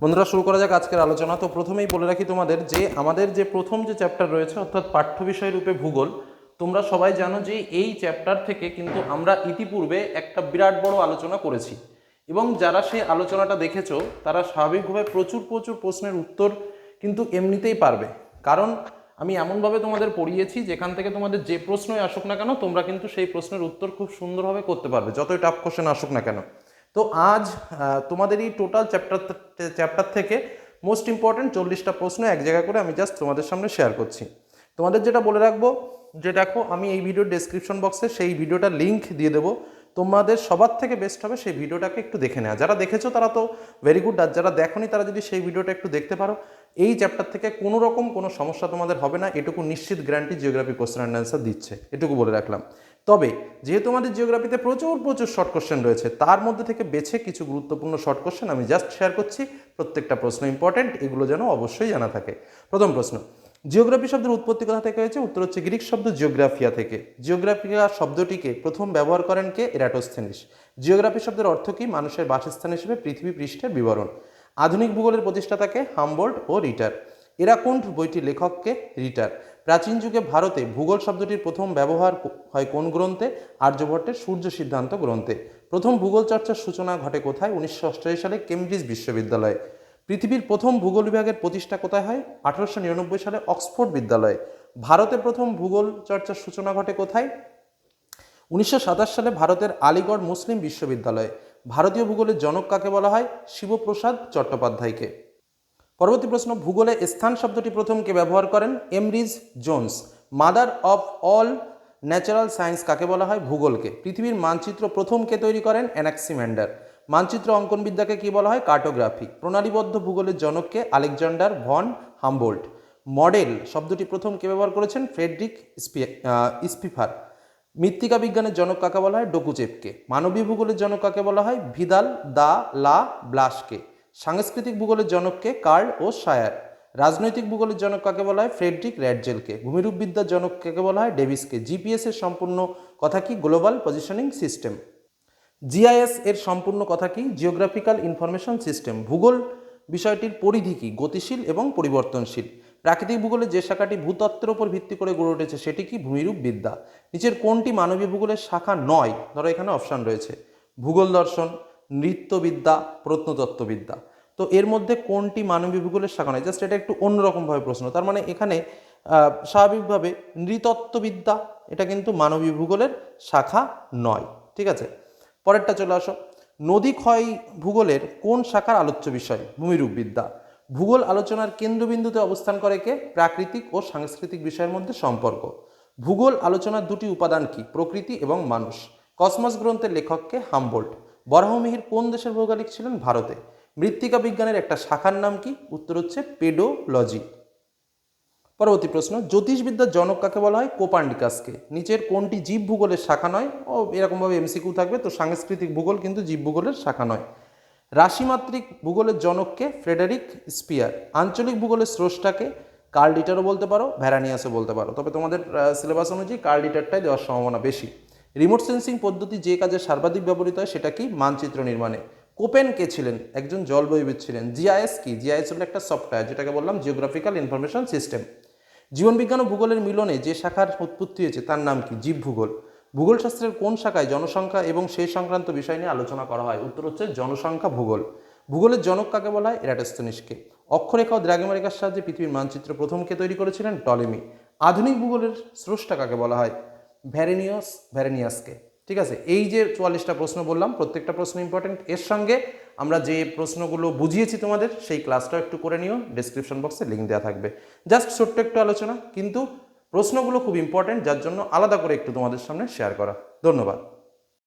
বন্ধুরা, শুরু করা যাক আজকের আলোচনা। তো প্রথমেই বলে রাখি তোমাদের যে আমাদের যে প্রথম যে চ্যাপ্টার রয়েছে, অর্থাৎ পাঠ্য বিষয় রূপে ভূগোল, তোমরা সবাই জানো যে এই চ্যাপ্টার থেকে কিন্তু আমরা ইতিপূর্বে একটা বিরাট বড় আলোচনা করেছি। এবং যারা সেই আলোচনাটা দেখেছ, তারা স্বাভাবিকভাবে প্রচুর প্রচুর প্রশ্নের উত্তর কিন্তু এমনিতেই পারবে। কারণ আমি এমনভাবে তোমাদের পড়িয়েছি, যেখান থেকে তোমাদের যে প্রশ্নই আসুক না কেন, তোমরা কিন্তু সেই প্রশ্নের উত্তর খুব সুন্দরভাবে করতে পারবে, যতই টাফ কোশ্চেন আসুক না কেন। তো আজ তোমাদের এই টোটাল চ্যাপ্টার চ্যাপ্টার থেকে মোস্ট ইম্পর্ট্যান্ট চল্লিশটা প্রশ্ন এক জায়গা করে আমি জাস্ট তোমাদের সামনে শেয়ার করছি। তোমাদের যেটা বলে রাখব, যে দেখো, আমি এই ভিডিওর ডেসক্রিপশন বক্সে সেই ভিডিওটার লিঙ্ক দিয়ে দেবো। তোমাদের সবার থেকে বেস্ট হবে সেই ভিডিওটাকে একটু দেখে নেওয়া। যারা দেখেছ তারা তো ভেরি গুড আর যারা দেখোনি তারা যদি সেই ভিডিওটা একটু দেখতে পারো, এই চ্যাপ্টার থেকে কোনো রকম কোনো সমস্যা তোমাদের হবে না, এটুকু নিশ্চিত guarantee geography question and answer দিচ্ছে। এটুকু বলে রাখলাম। তবে যেহেতু আমাদের জিওগ্রাফিতে প্রচুর প্রচুর শর্ট কোশ্চেন রয়েছে, তার মধ্যে থেকে বেছে কিছু গুরুত্বপূর্ণ শর্ট কোশ্চেন আমি জাস্ট শেয়ার করছি। প্রত্যেকটা প্রশ্ন ইম্পর্টেন্ট এগুলো যেন অবশ্যই জানা থাকে। প্রথম প্রশ্ন জিওগ্রাফি শব্দের উৎপত্তি কোথা থেকে হয়েছে? উত্তর হচ্ছে গ্রিক শব্দ জিওগ্রাফিয়া থেকে। জিওগ্রাফিয়া শব্দটিকে প্রথম ব্যবহার করেন কে? এরাটোস্থেনিস। জিওগ্রাফি শব্দের অর্থ কি? মানুষের বাসস্থান হিসেবে পৃথিবী পৃষ্ঠের বিবরণ। আধুনিক ভূগোলের প্রতিষ্ঠাতাকে হামবোল্ট ও রিটার। এরাকুণ্ঠ বইটির লেখককে রিটার। প্রাচীন যুগে ভারতে ভূগোল শব্দটির প্রথম ব্যবহার হয় কোন গ্রন্থে? আর্যভট্টের সূর্য সিদ্ধান্ত গ্রন্থে। প্রথম ভূগোল চর্চার সূচনা ঘটে কোথায়? উনিশশো অষ্টআশি সালে কেমব্রিজ বিশ্ববিদ্যালয়ে। পৃথিবীর প্রথম ভূগোল বিভাগের প্রতিষ্ঠা কোথায় হয়? আঠারোশো নিরানব্বই সালে অক্সফোর্ড বিদ্যালয়ে। ভারতে প্রথম ভূগোল চর্চার সূচনা ঘটে কোথায়? উনিশশো সাতাশ সালে ভারতের আলিগড় মুসলিম বিশ্ববিদ্যালয়ে। ভারতীয় ভূগোলের জনক কাকে বলা হয়? শিবপ্রসাদ চট্টোপাধ্যায়কে। পরবর্তী প্রশ্ন, ভূগোলে স্থান শব্দটি প্রথম কে ব্যবহার করেন? Emrys Jones. Mother of all natural science কাকে বলা হয়? ভূগোলকে। পৃথিবীর মানচিত্র প্রথম কে তৈরি করেন? অ্যানাক্সিম্যান্ডার মানচিত্র অঙ্কনবিদ্যাকে কি বলা হয়? কার্টোগ্রাফি। প্রণালীবদ্ধ ভূগোলের জনককে আলেকজান্ডার ভন হামবোল্ট। মডেল শব্দটি প্রথম কে ব্যবহার করেছেন? ফ্রেডরিক স্পিফার। মৃত্তিকা বিজ্ঞানের জনক কাকে বলা হয়? ডকুচেপকে। মানবীয় ভূগোলের জনক কাকে বলা হয়? ভিদাল দা লা ব্লাসকে। সাংস্কৃতিক ভূগোলের জনককে কার্ল ও শায়ার। রাজনৈতিক ভূগোলের জনক কাকে বলা হয়? ফ্রেডরিক র্যাডজেলকে। ভূমিরূপবিদ্যার জনক কাকে বলা হয়? ডেভিসকে। জিপিএস এর সম্পূর্ণ কথা কি? Global positioning system. জিআইএস এর সম্পূর্ণ কথা কি? Geographical information system. ভূগোল বিষয়টির পরিধি কি? গতিশীল এবং পরিবর্তনশীল। প্রাকৃতিক ভূগোলের যে শাখাটি ভূতত্ত্বের উপর ভিত্তি করে গড়ে উঠেছে, সেটি কি? ভূমিরূপ বিদ্যা নিচের কোনটি মানবীয় ভূগোলের শাখা নয়? ধরো এখানে অপশান রয়েছে। ভূগোল দর্শন নৃত্যবিদ্যা, প্রত্নতত্ত্ববিদ্যা। তো এর মধ্যে কোনটি মানবীয় ভূগোলের শাখা নয়? জাস্ট এটা একটু অন্যরকমভাবে প্রশ্ন। তার মানে এখানে স্বাভাবিকভাবে নৃতত্ত্ববিদ্যা, এটা কিন্তু মানবীয় ভূগোলের শাখা নয়। ঠিক আছে? পরেরটা চলে আসো। নদী ক্ষয় ভূগোলের কোন শাখার আলোচ্য বিষয়? ভূমিরূপবিদ্যা ভূগোল আলোচনার কেন্দ্রবিন্দুতে অবস্থান করে কে? প্রাকৃতিক ও সাংস্কৃতিক বিষয়ের মধ্যে সম্পর্ক। ভূগোল আলোচনার দুটি উপাদান কি? প্রকৃতি এবং মানুষ। কসমস গ্রন্থের লেখককে হামবোল্ট। বরাহমিহির কোন দেশের ভৌগোলিক ছিলেন? ভারতে। মৃত্তিকা বিজ্ঞানের একটা শাখার নাম কি? উত্তর হচ্ছে পেডোলজি। পরবর্তী প্রশ্ন জ্যোতিষবিদ্যার জনক কাকে বলা হয়? কোপান্ডিকাসকে। নিচের কোনটি জীব ভূগোলের শাখা নয়? ও, এরকমভাবে এমসিকিউ থাকবে, তো সাংস্কৃতিক ভূগোল কিন্তু জীব ভূগোলের শাখা নয়। রাশিমাত্রিক ভূগোলের জনককে ফ্রেডারিক স্পিয়ার। আঞ্চলিক ভূগোলের স্রষ্টাকে কার্ল ডিটারও বলতে পারো ভ্যারানিয়াসও বলতে পারো। তবে তোমাদের সিলেবাস অনুযায়ী কার্ল ডিটারটাই দেওয়ার সম্ভাবনা বেশি। রিমোট সেন্সিং পদ্ধতি যে কাজে সর্বাধিক ব্যবহৃত হয় সেটা কি? মানচিত্র নির্মাণে। কোপেন কে ছিলেন? একজন জলবায়ুবিদ ছিলেন। জিআইএস কি? জিআইএস হলো একটা সফটওয়্যার যেটাকে বললাম জিওগ্রাফিক্যাল ইনফরমেশন সিস্টেম জীবনবিজ্ঞান ও ভূগোলের মিলনে যে শাখার উৎপত্তি হয়েছে, তার নাম কি? জীব ভূগোল। ভূগোল শাস্ত্রের কোন শাখায় জনসংখ্যা এবং সেই সংক্রান্ত বিষয় নিয়ে আলোচনা করা হয়? উত্তর হচ্ছে জনসংখ্যা ভূগোল। ভূগোলের জনক কাকে বলা হয়? এরাটোস্থেনিসকে। অক্ষরেখা ও দ্রাঘিমারেখার সাহায্যে পৃথিবীর মানচিত্র প্রথমকে তৈরি করেছিলেন? টলেমি। আধুনিক ভূগোলের স্রষ্টা কাকে বলা হয়? ভ্যারেনিয়াস ভ্যারেনিয়াসকে। ঠিক আছে? এই যে চুয়াল্লিশটা প্রশ্ন বললাম, প্রত্যেকটা প্রশ্ন ইম্পর্টেন্ট এর সঙ্গে আমরা যে প্রশ্নগুলো বুঝিয়েছি তোমাদের, সেই ক্লাসটাও একটু করে নিও। ডিসক্রিপশন বক্সে লিঙ্ক দেওয়া থাকবে। জাস্ট ছোট্ট একটু আলোচনা, কিন্তু প্রশ্নগুলো খুব ইম্পর্টেন্ট যার জন্য আলাদা করে একটু তোমাদের সামনে শেয়ার করা। ধন্যবাদ।